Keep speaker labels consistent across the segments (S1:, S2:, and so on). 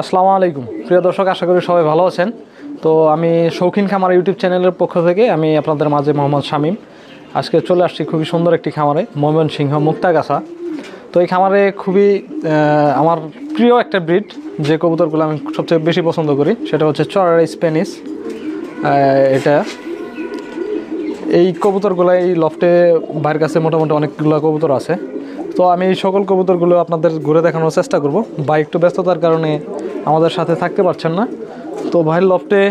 S1: আসসালামু আলাইকুম। প্রিয় দর্শক, আশা করি সবাই ভালো আছেন। তো আমি শৌখিন খামার ইউটিউব চ্যানেলের পক্ষ থেকে আমি আপনাদের মাঝে মোহাম্মদ শামীম। আজকে চলে আসছি খুবই সুন্দর একটি খামারে ময়মন সিংহ মুক্তাগাছা। তো এই খামারে খুবই আমার প্রিয় একটা ব্রিড, যে কবুতরগুলো আমি সবচেয়ে বেশি পছন্দ করি, সেটা হচ্ছে চড়ার স্প্যানিশ। এটা। এই কবুতরগুলো এই লফটে বাইরের কাছে মোটামুটি অনেকগুলো কবুতর আছে। তো আমি এই সকল কবুতরগুলো আপনাদের ঘুরে দেখানোর চেষ্টা করব। বা একটু ব্যস্ততার কারণে আমাদের সাথে থাকতে পারছেন না। তো ভাইয়ের লফটে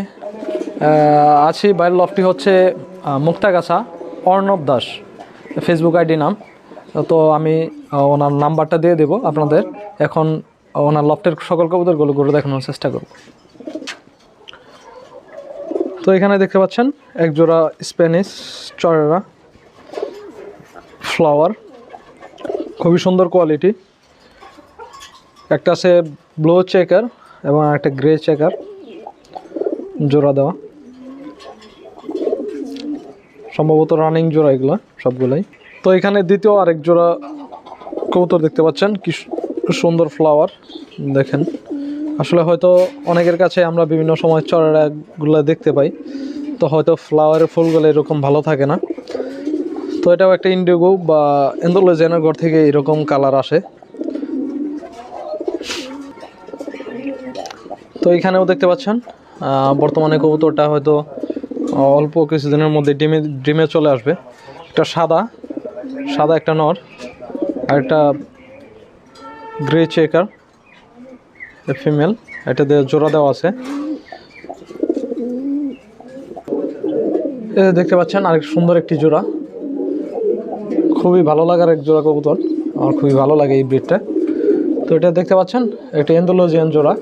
S1: আছি। ভাইয়ের লফটি হচ্ছে মুক্তাগাছা, অর্ণব দাস ফেসবুক আইডি নাম। তো আমি ওনার নাম্বারটা দিয়ে দেবো আপনাদের। এখন ওনার লফটের সকল কবুতরগুলো ঘুরে দেখানোর চেষ্টা করব। তো এখানে দেখতে পাচ্ছেন এক জোড়া স্প্যানিশ চরেরা ফ্লাওয়ার। খুবই সুন্দর কোয়ালিটি। একটা আছে ব্লু চেকার এবং একটা গ্রে চেকার জোড়া দেওয়া। সম্ভবত রানিং জোড়া এগুলো, সবগুলাই। তো এখানে দ্বিতীয় আরেক জোড়া কবুতর দেখতে পাচ্ছেন, কি সুন্দর ফ্লাওয়ার দেখেন। আসলে হয়তো অনেকের কাছে আমরা বিভিন্ন সময় চড়াগুলো দেখতে পাই, তো হয়তো ফ্লাওয়ারের ফুলগুলো এরকম ভালো থাকে না। তো এটাও একটা ইন্ডিগো বা এন্দোলজেনের ঘর থেকে এরকম কালার আসে। তো এখানেও দেখতে পাচ্ছেন বর্তমানে কবুতরটা হয়তো অল্প কিছুদিনের মধ্যে ডিমে ডিমে চলে আসবে। একটা সাদা সাদা একটা নর, আর একটা গ্রে চেকার ফিমেল, এটা জোড়া দেওয়া আছে। দেখতে পাচ্ছেন, আরেক সুন্দর একটি জোড়া। খুবই ভালো লাগার এক জোড়া কবুতর আমার খুবই ভালো লাগে এই ব্রিডটা। তো এটা দেখতে পাচ্ছেন একটা এন্দোলজিয়ান জোড়া।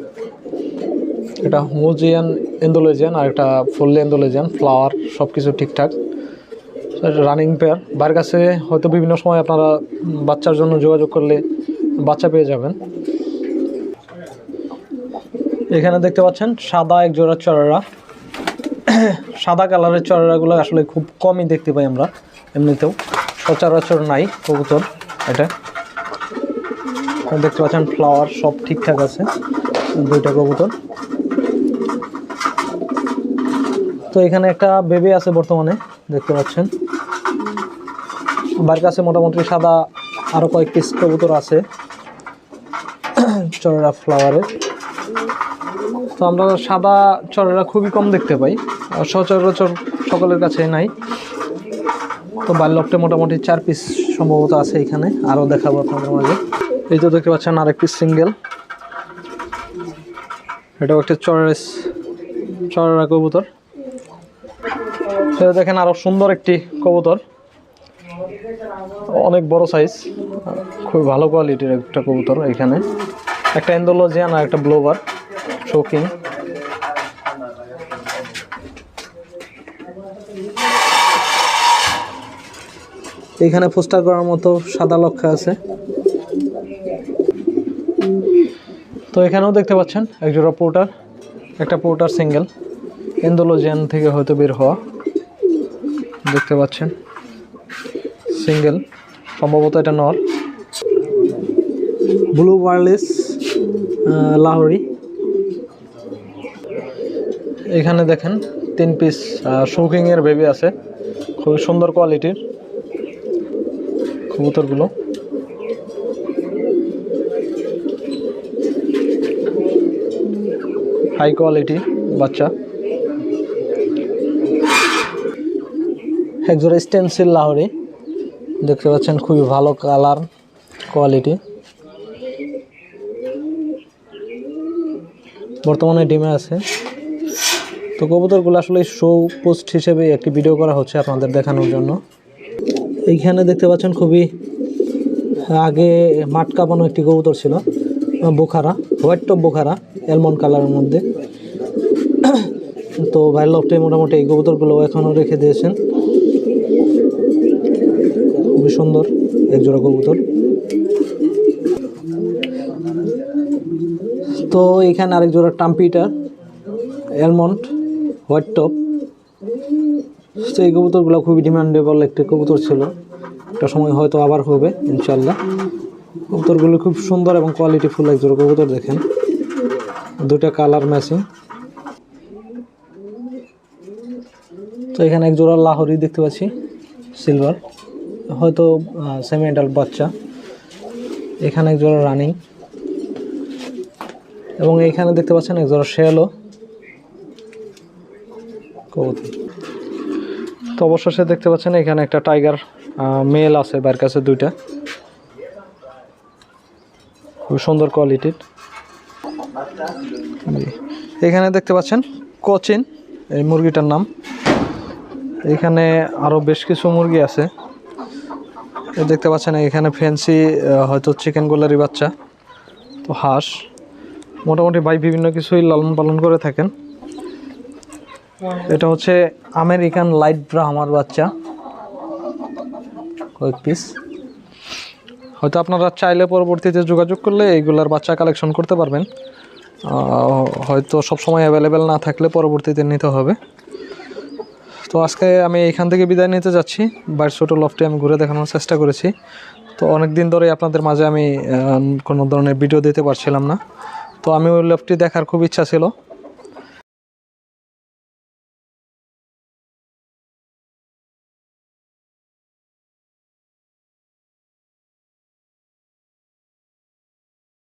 S1: এটা হোমোজিয়ান এন্দোলজিয়ান আর একটা ফুললি এন্দোলজিয়ান ফ্লাওয়ার সব কিছু ঠিকঠাক রানিং পেয়ার। বাইরের কাছে হয়তো বিভিন্ন সময় আপনারা বাচ্চার জন্য যোগাযোগ করলে বাচ্চা পেয়ে যাবেন। এখানে দেখতে পাচ্ছেন সাদা এক জোড়া চড়ারা। সাদা কালারের চড়ারাগুলো আসলে খুব কমই দেখতে পাই আমরা এমনিতেও। সচরাচর নাই কবুতর এটা। দেখতে পাচ্ছেন ফ্লাওয়ার সব ঠিকঠাক আছে, দুইটা কবুতর। তো এখানে একটা বেবি আছে বর্তমানে, দেখতে পাচ্ছেন। বাড়ির কাছে মোটামুটি সাদা আরও কয়েক পিস কবুতর আছে চড়া ফ্লাওয়ারের তো আমরা সাদা চড়েরা খুবই কম দেখতে পাই, আর সচরাচর সকলের কাছে নাই। তো বাল্যপটে মোটামুটি চার পিস সম্ভবত আছে এখানে আরও দেখাবো আপনাদের মাঝে। এই তো দেখতে পাচ্ছেন আরেক পিস সিঙ্গেল এটাও একটা চড়ের চড়েরা কবুতর। দেখেন আরও সুন্দর একটি কবুতর। অনেক বড় সাইজ খুব ভালো কোয়ালিটির একটা কবুতর এখানে। একটা এন্দোলজিয়ান আর একটা ব্লোভার শৌখিন এখানে পোস্টার করার মতো সাদা লক্ষা আছে। তো এখানেও দেখতে পাচ্ছেন একজোড়া পোর্টার একটা পোর্টার সিঙ্গেল এন্দোলজিয়ান থেকে হয়তো বের হওয়া। দেখতে পাচ্ছেন। সিঙ্গেল। সম্ভবত এটা নর। Blue wireless Lahori. এখানে দেখেন, তিন পিস শৌকিংয়ের বেবি আছে। খুবই সুন্দর কোয়ালিটির কবুতরগুলো। হাই কোয়ালিটি বাচ্চা। একজোড়া স্টেনসিল লাহোরি। দেখতে পাচ্ছেন খুবই ভালো কালার কোয়ালিটি বর্তমানে ডিমে আছে। তো কবুতরগুলো আসলে শো পোস্ট হিসেবে একটি ভিডিও করা হচ্ছে আপনাদের দেখানোর জন্য। এইখানে দেখতে পাচ্ছেন খুবই আগে মাঠ কাঁপানো একটি কবুতর ছিল, Bokhara, white top Bokhara almond কালারের মধ্যে। তো ভাই লফটে মোটামুটি এই কবুতরগুলো এখনও রেখে দিয়েছেন। খুবই সুন্দর, এক জোড়া কবুতর। তো এখানে আরেক জোড়া টাম্পিটার অ্যালমন্ড হোয়াইট টপ তো এই কবুতরগুলো খুবই ডিমান্ডেবল একটি কবুতর ছিল। একটা সময় হয়তো আবার হবে ইনশাল্লাহ কবুতরগুলো খুব সুন্দর এবং কোয়ালিটিফুল এক জোড়া কবুতর দেখেন। দুটা কালার ম্যাচিং তো এখানে এক জোড়া লাহরি দেখতে পাচ্ছি সিলভার হয়তো সেমি অ্যাডাল্ট বাচ্চা। এখানে এক জোড়া রানিং এবং এইখানে দেখতে পাচ্ছেন এক জোড়া শেয়ালও কবুতর। তো অবশেষে দেখতে পাচ্ছেন এখানে একটা টাইগার মেল আছে তার কাছে দুইটা। খুব সুন্দর কোয়ালিটির এখানে দেখতে পাচ্ছেন কোচিন এই মুরগিটার নাম। এখানে আরও বেশ কিছু মুরগি আছে। দেখতে পাচ্ছেন, এখানে ফ্যান্সি হয়তো চিকেন গোলারি বাচ্চা, তো হাঁস। মোটামুটি ভাই বিভিন্ন কিছুই লালন পালন করে থাকেন। এটা হচ্ছে আমেরিকান লাইট ব্রাহ্মার বাচ্চা, কয়েক পিস হয়তো আপনারা চাইলে পরবর্তীতে যোগাযোগ করলে এইগুলার বাচ্চা কালেকশন করতে পারবেন। হয়তো সব সময় অ্যাভেলেবেল না থাকলে পরবর্তীতে নিতে হবে। তো আজকে আমি এখান থেকে বিদায় নিতে যাচ্ছি। বাইর ছোটো লফটে আমি ঘুরে দেখানোর চেষ্টা করেছি। তো অনেক দিন ধরে আপনাদের মাঝে আমি কোনো ধরনের ভিডিও দিতে পারছিলাম না। তো আমি ওই লফটি দেখার খুব ইচ্ছা ছিল।